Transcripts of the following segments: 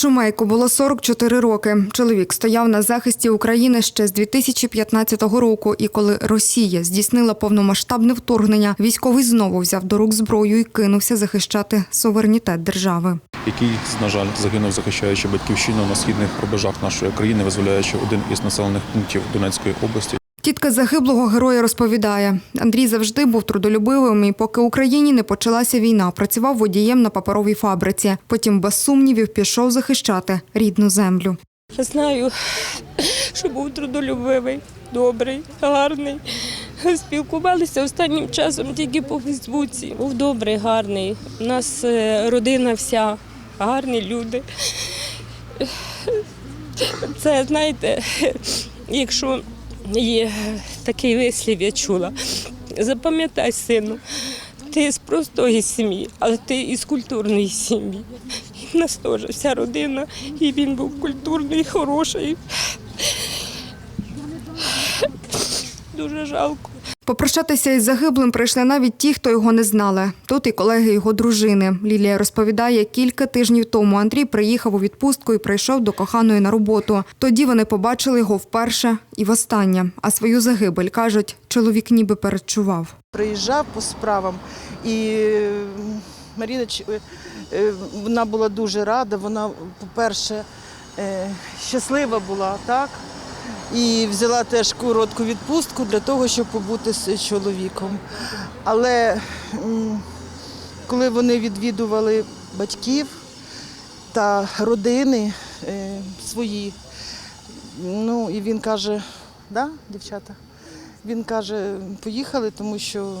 Шумейко було 44 роки. Чоловік стояв на захисті України ще з 2015 року. І коли Росія здійснила повномасштабне вторгнення, військовий знову взяв до рук зброю і кинувся захищати суверенітет держави. який, на жаль, загинув, захищаючи батьківщину на східних рубежах нашої країни, визволяючи один із населених пунктів Донецької області. Тітка загиблого героя розповідає: Андрій завжди був трудолюбивим, і поки Україні не почалася війна, працював водієм на паперовій фабриці. Потім без сумнівів пішов захищати рідну землю. Знаю, що був трудолюбивий, добрий, гарний. Спілкувалися останнім часом тільки по Фейсбуці. Був добрий, гарний. У нас е, родина вся, гарні люди. Це, знаєте, якщо є такий вислів, я чула. Запам'ятай, сину, ти з простої сім'ї, але ти із культурної сім'ї. І в нас теж вся родина, і він був культурний, хороший. Дуже жалко. Попрощатися із загиблим прийшли навіть ті, хто його не знали. Тут і колеги його дружини. Лілія розповідає, кілька тижнів тому Андрій приїхав у відпустку і прийшов до коханої на роботу. Тоді вони побачили його вперше і востаннє. А свою загибель кажуть, чоловік ніби передчував. приїжджав по справам, і Маріна е, е, вона була дуже рада. Вона, по-перше, е, щаслива була, так? І взяла теж коротку відпустку для того, щоб побути з чоловіком. Але коли вони відвідували батьків та родини е, свої, ну і він каже, да, дівчата? Він каже, поїхали, тому що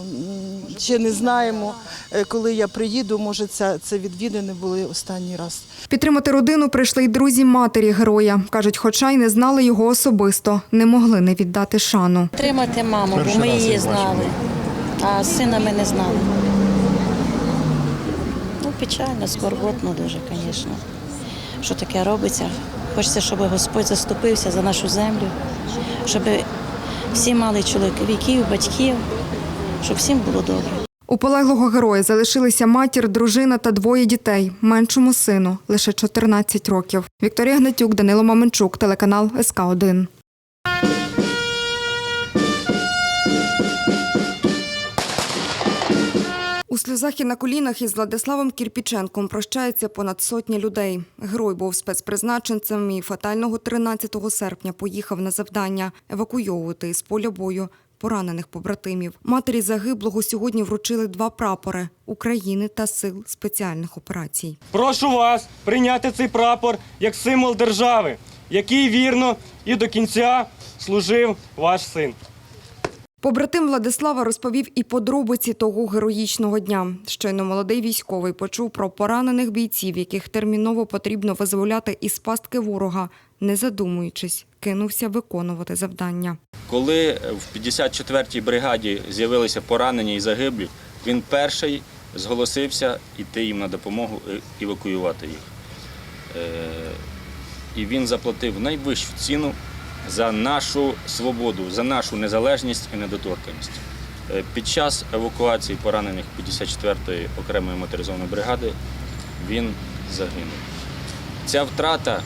ще не знаємо, е, коли я приїду. Може, це, це відвідини були останній раз. Підтримати родину прийшли й друзі матері героя. Кажуть, хоча й не знали його особисто, не могли не віддати шану. Тримати маму, бо ми її знали, а сина ми не знали. Ну, печально, скорботно дуже, звісно. Що таке робиться? Хочеться, щоб Господь заступився за нашу землю, щоб всі мали чоловіків, батьків, щоб всім було добре. У полеглого героя залишилися матір, дружина та двоє дітей. Меншому сину лише 14 років. Вікторія Гнатюк, Данило Маменчук, телеканал СК 1 І на колінах із Владиславом Кірпіченком прощається понад сотня людей. Герой був спецпризначенцем і фатального 13 серпня поїхав на завдання евакуйовувати із поля бою поранених побратимів. Матері загиблого сьогодні вручили два прапори України та сил спеціальних операцій. Прошу вас прийняти цей прапор як символ держави, який вірно і до кінця служив ваш син. Побратим Владислава розповів і подробиці того героїчного дня. Щойно молодий військовий почув про поранених бійців, яких терміново потрібно визволяти із пастки ворога, не задумуючись, кинувся виконувати завдання. Коли в 54-й бригаді з'явилися поранені і загиблі, він перший зголосився йти їм на допомогу евакуювати їх. Е, І він заплатив найвищу ціну за нашу свободу, за нашу незалежність і недоторканність. Е, Під час евакуації поранених 54-ї окремої моторизованої бригади він загинув. Ця втрата е,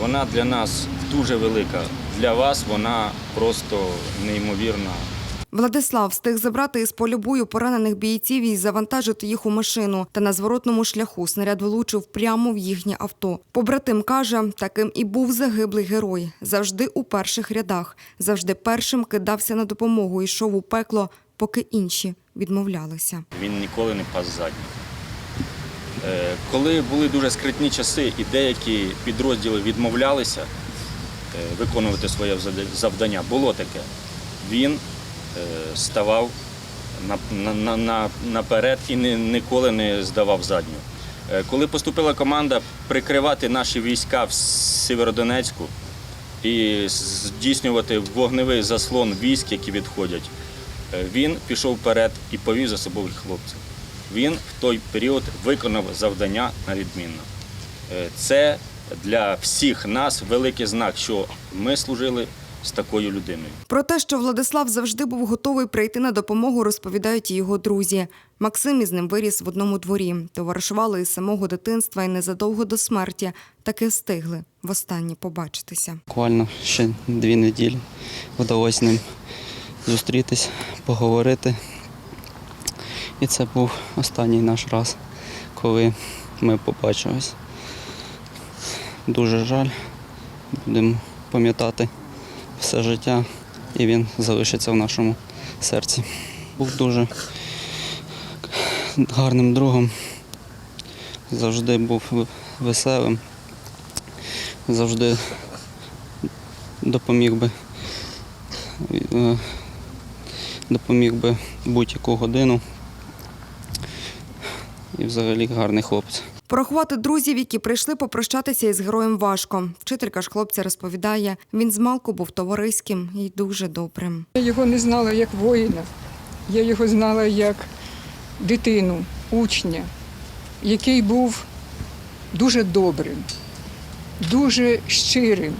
вона для нас дуже велика. Для вас вона просто неймовірна. Владислав встиг забрати із полю бою поранених бійців і завантажити їх у машину. Та на зворотному шляху снаряд влучив прямо в їхнє авто. Побратим каже, таким і був загиблий герой. Завжди у перших рядах, завжди першим кидався на допомогу і йшов у пекло, поки інші відмовлялися. Він ніколи не пас задніх. Е, Коли були дуже скритні часи і деякі підрозділи відмовлялися е, виконувати своє завдання, було таке. Він ставав на- на- наперед і ні- ніколи не здавав задню. Е, Коли поступила команда прикривати наші війська в Сєвєродонецьку і здійснювати вогневий заслон військ, які відходять, е, він пішов вперед і повів за собою хлопців. Він в той період виконав завдання на відмінно. Е, Це для всіх нас великий знак, що ми служили з такою людиною. Про те, що Владислав завжди був готовий прийти на допомогу, розповідають і його друзі. Максим із ним виріс в одному дворі, товаришували із самого дитинства і незадовго до смерті таки встигли востаннє побачитися. Буквально ще дві неділі вдалося з ним зустрітись, поговорити. І це був останній наш раз, коли ми побачились. Дуже жаль, будемо пам'ятати все життя, і він залишиться в нашому серці. Був дуже гарним другом, завжди був веселим, завжди допоміг би, е, допоміг би будь-яку годину. І взагалі гарний хлопець. Порахувати друзів, які прийшли попрощатися із героєм важко. Вчителька ж хлопця розповідає, він змалку був товариським і дуже добрим. Я його не знала як воїна, я його знала як дитину, учня, який був дуже добрим, дуже щирим,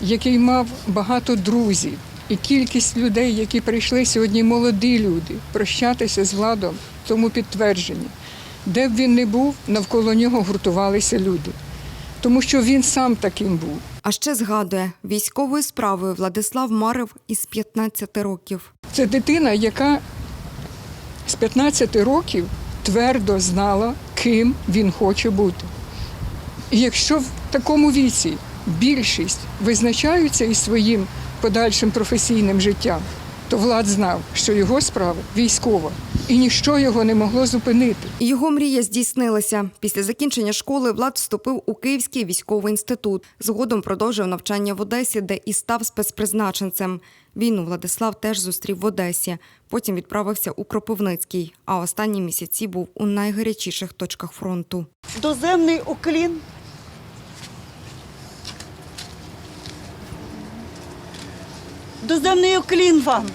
який мав багато друзів. І кількість людей, які прийшли сьогодні, молоді люди, прощатися з владом, тому підтвердження. Де б він не був, навколо нього гуртувалися люди, тому що він сам таким був. А ще згадує, військовою справою Владислав марив із 15 років. Це дитина, яка з 15 років твердо знала, ким він хоче бути. І якщо в такому віці більшість визначаються із своїм подальшим професійним життям, то Влад знав, що його справа військова, і ніщо його не могло зупинити. Його мрія здійснилася. Після закінчення школи Влад вступив у Київський військовий інститут. Згодом продовжив навчання в Одесі, де і став спецпризначенцем. Війну Владислав теж зустрів в Одесі. Потім відправився у Кропивницький, а останні місяці був у найгарячіших точках фронту. Доземний уклін. Доземний уклін вам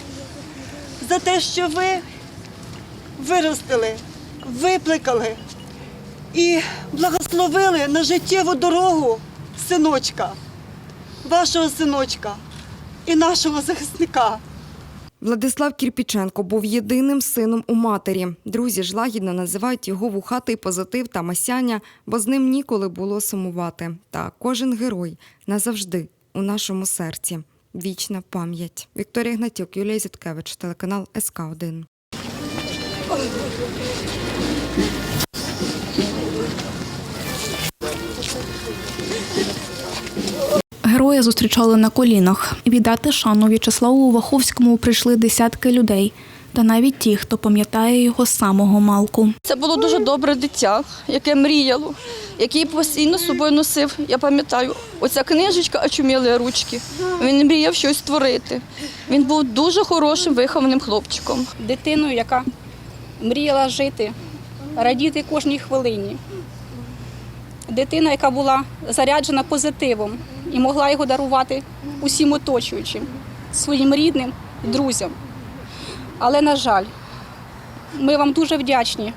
за те, що ви виростили, випликали і благословили на життєву дорогу синочка, вашого синочка і нашого захисника. Владислав Кірпіченко був єдиним сином у матері. Друзі ж лагідно називають його вухатий позитив та масяння, бо з ним ніколи було сумувати. Та кожен герой назавжди у нашому серці. Вічна пам'ять. Вікторія Гнатюк, Юлія Зіткевич, телеканал СК 1 Героя зустрічали на колінах. Віддати шану В'ячеславу Ваховському прийшли десятки людей, та навіть ті, хто пам'ятає його з самого малку. Це було дуже добре дитя, яке мріяло, який постійно з собою носив. Я пам'ятаю, оця книжечка очуміли ручки. Він мріяв щось створити. Він був дуже хорошим вихованим хлопчиком. дитиною, яка мріяла жити, радіти кожній хвилині. Дитина, яка була заряджена позитивом і могла його дарувати усім оточуючим, своїм рідним і друзям. Але, на жаль, ми вам дуже вдячні,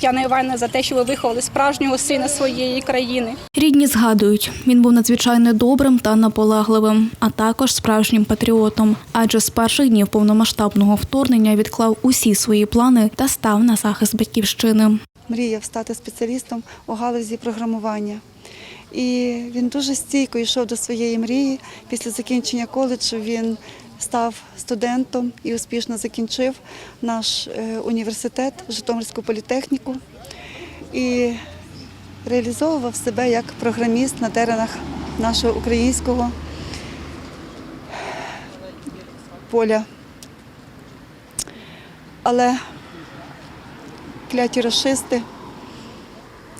Тетяна Іванівна, за те, що ви виховали справжнього сина своєї країни. Рідні згадують, він був надзвичайно добрим та наполегливим, а також справжнім патріотом. Адже з перших днів повномасштабного вторгнення відклав усі свої плани та став на захист батьківщини. Мріяв стати спеціалістом у галузі програмування. І він дуже стійко йшов до своєї мрії. Після закінчення коледжу він став студентом і успішно закінчив наш е, університет, Житомирську політехніку. І реалізовував себе як програміст на теренах нашого українського поля. Але кляті расисти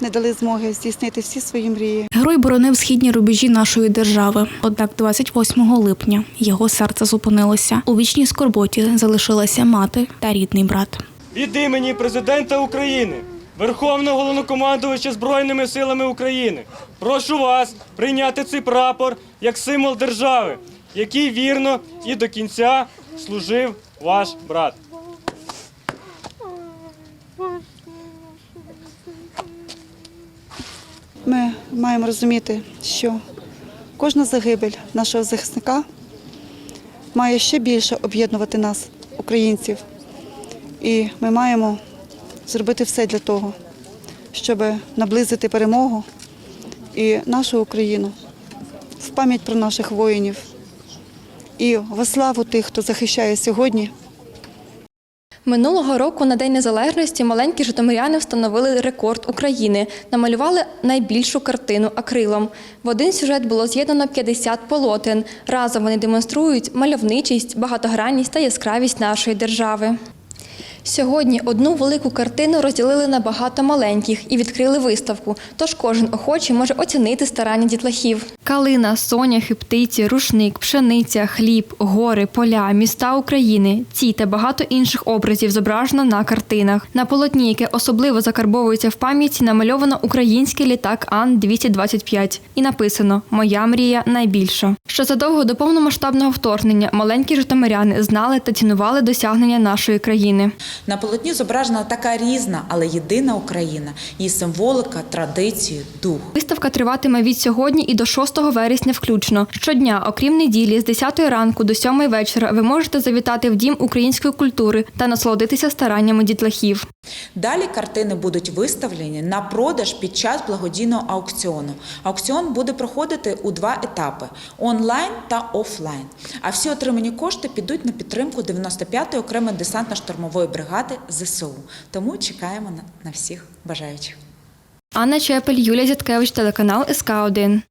не дали змоги здійснити всі свої мрії. Герой боронив східні рубежі нашої держави. Однак 28 липня його серце зупинилося. У вічній скорботі залишилася мати та рідний брат. Від імені президента України, Верховного головнокомандувача Збройними силами України, прошу вас прийняти цей прапор як символ держави, який вірно і до кінця служив ваш брат. Ми маємо розуміти, що кожна загибель нашого захисника має ще більше об'єднувати нас, українців. І ми маємо зробити все для того, щоб наблизити перемогу і нашу Україну в пам'ять про наших воїнів і во славу тих, хто захищає сьогодні Минулого року на День Незалежності маленькі житомиряни встановили рекорд України. Намалювали найбільшу картину акрилом. В один сюжет було з'єднано 50 полотен. Разом вони демонструють мальовничість, багатогранність та яскравість нашої держави. Сьогодні одну велику картину розділили на багато маленьких і відкрили виставку, тож кожен охочий може оцінити старання дітлахів. Калина, соняхи, птиці, рушник, пшениця, хліб, гори, поля, міста України. Ці та багато інших образів зображено на картинах. На полотні, яке особливо закарбовується в пам'яті, намальовано український літак Ан-225 і написано Моя мрія найбільша. Що задовго до повномасштабного вторгнення маленькі житомиряни знали та цінували досягнення нашої країни. На полотні зображена така різна, але єдина Україна, її символика, традиції, дух. Виставка триватиме від сьогодні і до 6 вересня включно. Щодня, окрім неділі, з 10 ранку до 7 вечора ви можете завітати в Дім української культури та насолодитися стараннями дітлахів. Далі картини будуть виставлені на продаж під час благодійного аукціону. Аукціон буде проходити у два етапи онлайн та офлайн. А всі отримані кошти підуть на підтримку 95-ї окремої десантно-штурмової бригади ЗСУ. Тому чекаємо на всіх бажаючих. Анна Чепель, Юлія Зяткевич, телеканал СК 1